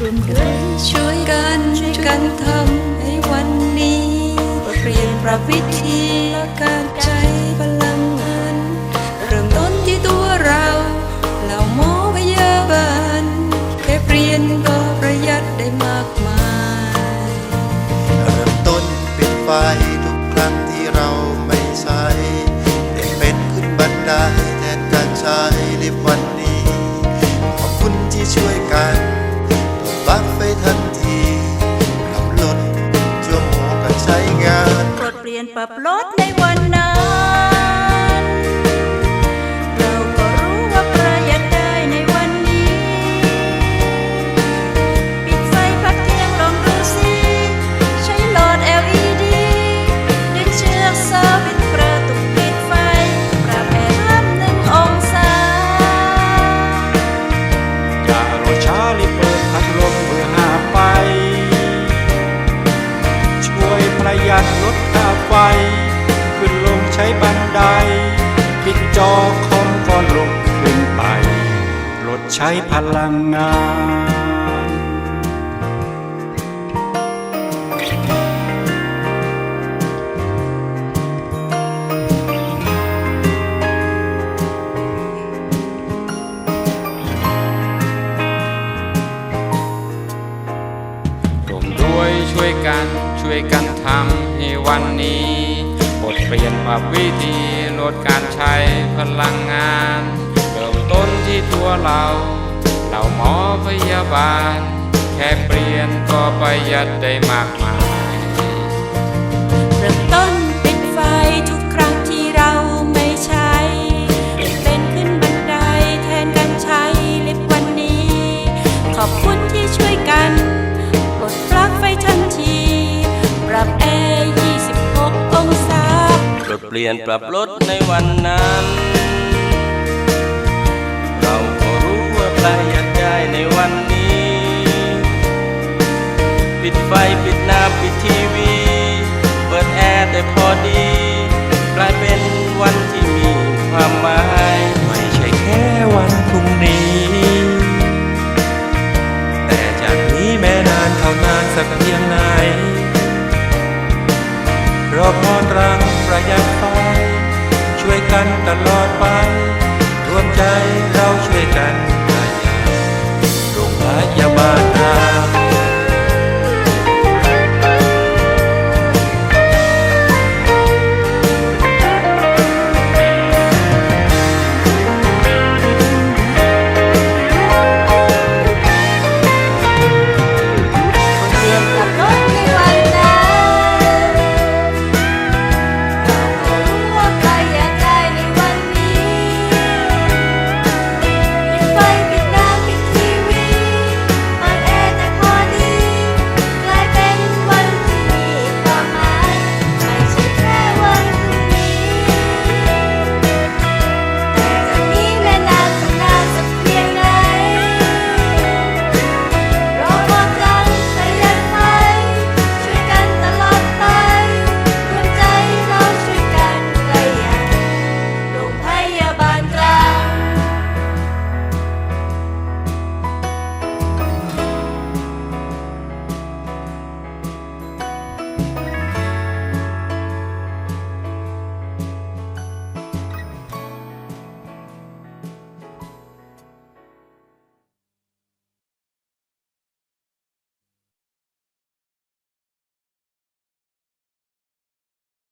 ช่วยกันช่วยกันทำให้วันนี้เปลี่ยนปรับวิธีและการใช้พลังงานเริ่มต้นที่ตัวเราเหล่าหมอพยาบาลแค่เปลี่ยนก็ประหยัดได้มากมายเริ่มต้นเปิดไฟทุกครั้งที่เราไม่ใช้เปลี่นเป็นขึ้นบันไดแทนการใช้ลิฟต์วันนี้ขอบคุณที่ช่วยกัน ลี่ยนปรับลดในวันนั้น ช้พลังงานรวมด้วยช่วยกันช่วยกันทำให้วันนี้บทเปลี่ยนปรับวิธีลดการใช้พลังงาน ต้นที่ตัวเรา เหล่าหมอพยาบาล แค่เปลี่ยนก็ประหยัดได้มากมายเริ่มต้นปิดไฟทุกครั้งที่เราไม่ใช้เปลี่ยนเป็นขึ้นบันไดแทนการใช้ลิฟต์วันนี้ ขอบคุณที่ช่วยกันปลดปลั๊กไฟทันที ปรับแอร์26 องศาปลดเปลี่ยนปรับลดในวันนั้น สักเพียงไหน รอพอตรังประหยัดไฟช่วยกันตลอดไป รวมใจเราช่วยกันยัโรงพยาบาลรา